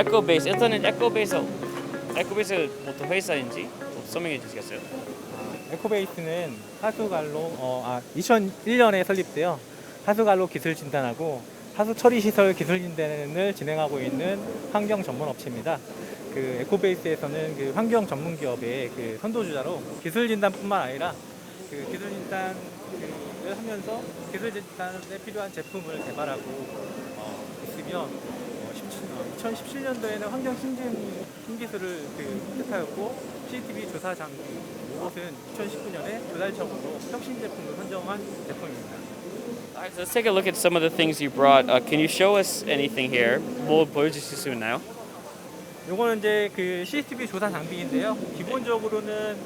에코베이스 일단은 에코베이스 에코베이스 보통 회사인지 좀 설명해 주시겠어요? 에코베이스는 하수관로 어, 아, 2001년에 설립되어 하수관로 기술 진단하고 하수 처리 시설 기술 진단을 진행하고 있는 환경 전문 업체입니다. 그 에코베이스에서는 그 환경 전문 기업의 그 선도주자로 기술 진단뿐만 아니라 그 기술 진단을 하면서 기술 진단에 필요한 제품을 개발하고 어, 있으며 어, 17, 2017년도에는 환경 신진 신기술을 그 획득하였고 CCTV 조사 장비 이것은 2019년에 조달청으로 혁신 제품을 선정한 제품입니다. Alright, so let's take a look at some of the things you brought. Uh, can you show us anything here? 뭐 보여주실 수 있나요? 요거는 이제 그 CCTV 조사 장비인데요. 기본적으로는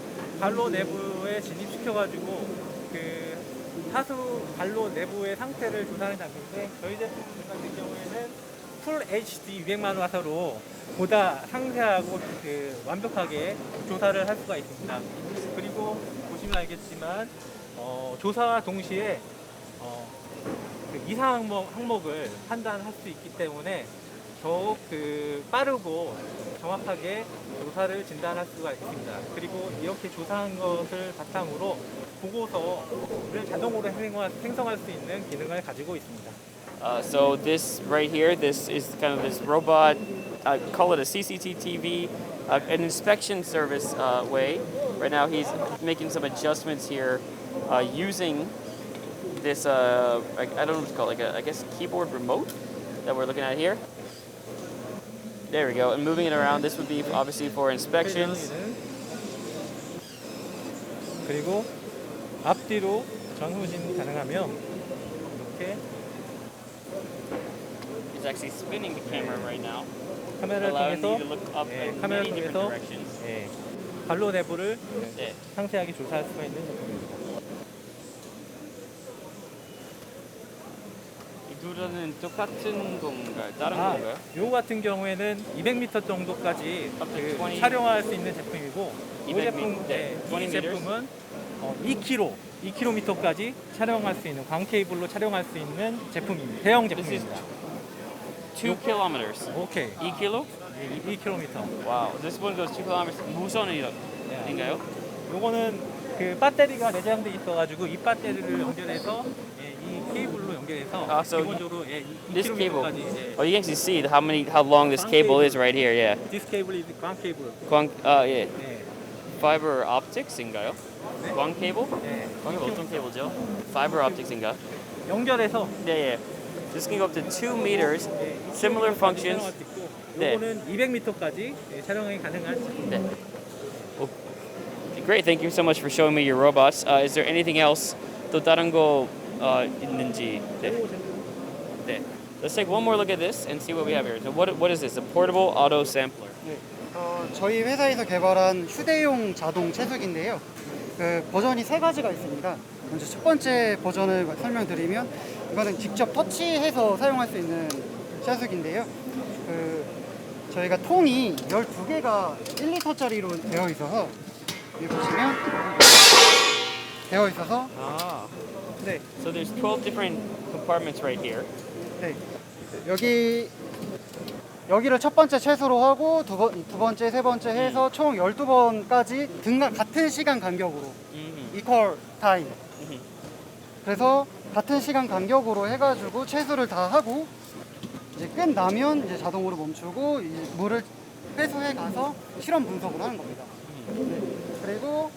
관로 내부에 진입시켜가지고 그 하수 관로 내부의 상태를 조사하는 장비인데 저희 제품 같은 경우에는 풀 HD 200만 화소로 보다 상세하고 그 완벽하게 조사를 할 수가 있습니다. 그리고 보시면 알겠지만 어, 조사와 동시에 어, 그 이상 항목, 항목을 판단할 수 있기 때문에 더욱 그 빠르고 정확하게 조사를 진단할 수가 있습니다. 그리고 이렇게 조사한 것을 바탕으로 보고서를 자동으로 생성할 수 있는 기능을 가지고 있습니다. Uh, so this right here, this is kind of this robot. I call it a CCTV, uh, an inspection service uh, way. Right now, he's making some adjustments here uh, using this. Uh, I, I don't know what to call it, like a, I guess keyboard remote that we're looking at here. There we go. And moving it around. This would be obviously for inspections. 그리고 앞뒤로 전후진 가능하며 이렇게 He's actually spinning the camera right now, 카메라를 allowing you 통해서 to look up 예, in 카메라를 many different 통해서 directions. 예, 관로 내부를 네. 상세하게 조사할 수가 있는 제품입니다. 이 둘은 똑같은 건가요? 다른 아, 건가요? 요 같은 경우에는 200m 정도까지 Up to 그 20 촬영할 수 있는 제품이고 이 200 제품 미- 네, 네, 20이 제품은 어, 2km, 2km까지 촬영할 수 있는 광 케이블로 촬영할 수 있는 제품입니다. 대형 제품입니다. Two kilometers. 오케이, 2 kilo? 2km. Wow. This one goes two kilometers. 무선인가요? 요거는 그 배터리가 내장돼 있어가지고 이 배터리를 연결해서 예, 이 케이블로 연결해서 아, so 기본적으로 예, This cable. 2km까지 예, Oh, you can actually see how many, how long this cable is right here. Yeah. This cable is 광 케이블. 광, uh, yeah. 네. Fiber optics인가요? 네. 광 케이블? 네. 광이 어떤 케이블이죠? Fiber optics인가? 연결해서 Yeah, yeah. This can go up to two meters. 예, Similar 2km 까지 functions. 네. 요거는 200m까지 예, 촬영이 가능한. 네. Well, great. Thank you so much for showing me your robots. Uh, is there anything else 또 다른 거 uh, 있는지? 네. 네. Let's take one more look at this and see what we have here. So what, what is this? A portable auto sampler. 어, 저희 회사에서 개발한 휴대용 자동 채숙인데요. 그 버전이 세 가지가 있습니다. 먼저 첫 번째 버전을 설명드리면 이거는 직접 터치해서 사용할 수 있는 채숙인데요. 그 저희가 통이 12개가 1리터짜리로 되어 있어서 여기 보시면 되어 있어서 Ah. 네, So there's 12 different compartments right here. 네. 여기 여기를 첫 번째 채수로 하고 두, 번, 두 번째, 세 번째 해서 총 12번까지 등가 같은 시간 간격으로. 이퀄 타임. 그래서 같은 시간 간격으로 해가지고 채수를 다 하고 이제 끝나면 이제 자동으로 멈추고 이제 물을 회수해 가서 실험 분석을 하는 겁니다. 네. 그리고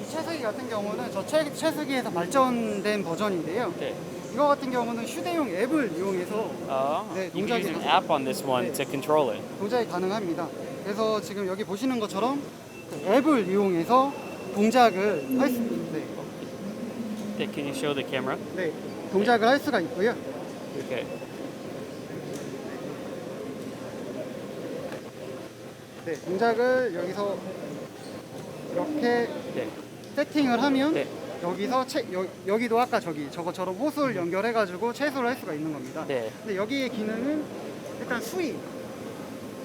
이 채수기 같은 경우는 저 채, 채수기에서 발전된 버전인데요. Okay. 이거 같은 경우는 휴대용 앱을 이용해서 Oh. 네, you can use an 동작이 app on this one 네. to control it. 동작이 가능합니다. 그래서 지금 여기 보시는 것처럼 그 앱을 이용해서 동작을 할 수, 네, Okay, Can you show the camera? 네, 동작을 할 수가 있고요. Okay. 네, 동작을 여기서 이렇게 네. 세팅을 하면 네. 여기서 채, 여, 여기도 아까 저기 저것처럼 호스를 연결해가지고 채수를 할 수가 있는 겁니다. 네. 근데 여기의 기능은 일단 수위,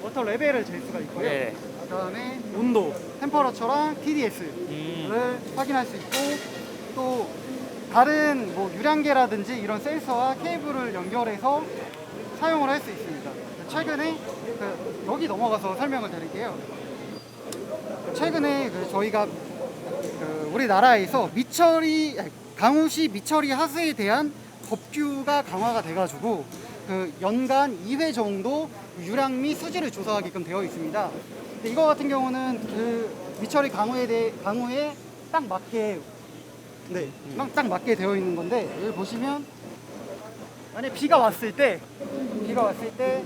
워터 레벨을 잴 수가 있고요. 네. 그다음에 온도, 템퍼러처랑 TDS를 음. 확인할 수 있고 또 다른 뭐 유량계라든지 이런 센서와 케이블을 연결해서 사용을 할 수 있습니다. 최근에 그 여기 넘어가서 설명을 드릴게요. 최근에 그 저희가 그 우리나라에서 미처리 강우시 미처리 하수에 대한 법규가 강화가 돼가지고 그 연간 2회 정도 유량 및 수질을 조사하게끔 되어 있습니다. 근데 이거 같은 경우는 그 미처리 강우에 대해 강우에 딱 맞게 네, 딱, 딱 맞게 되어 있는 건데 여기 보시면 만약 비가 왔을 때 비가 왔을 때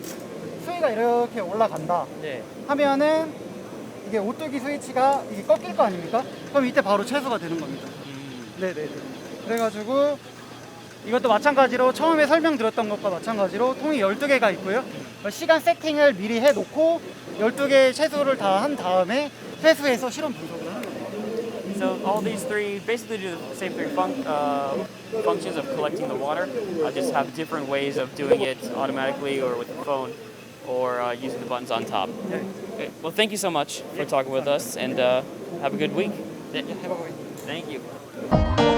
수위가 이렇게 올라간다 네. 하면은 이게 오뚜기 스위치가 이게 꺾일 거 아닙니까? 그럼 이때 바로 채소가 되는 겁니다. 네네네. 그래가지고 이것도 마찬가지로 처음에 설명드렸던 것과 마찬가지로 통이 12개가 있고요. 시간 세팅을 미리 해놓고 12개 채소를 다 한 다음에 회수해서 실험 분석을. So all these three basically do the same three uh, functions of collecting the water. Uh, just have different ways of doing it automatically or with the phone or uh, using the buttons on top. Okay. Well, thank you so much for talking with us and uh, have a good week. Thank you.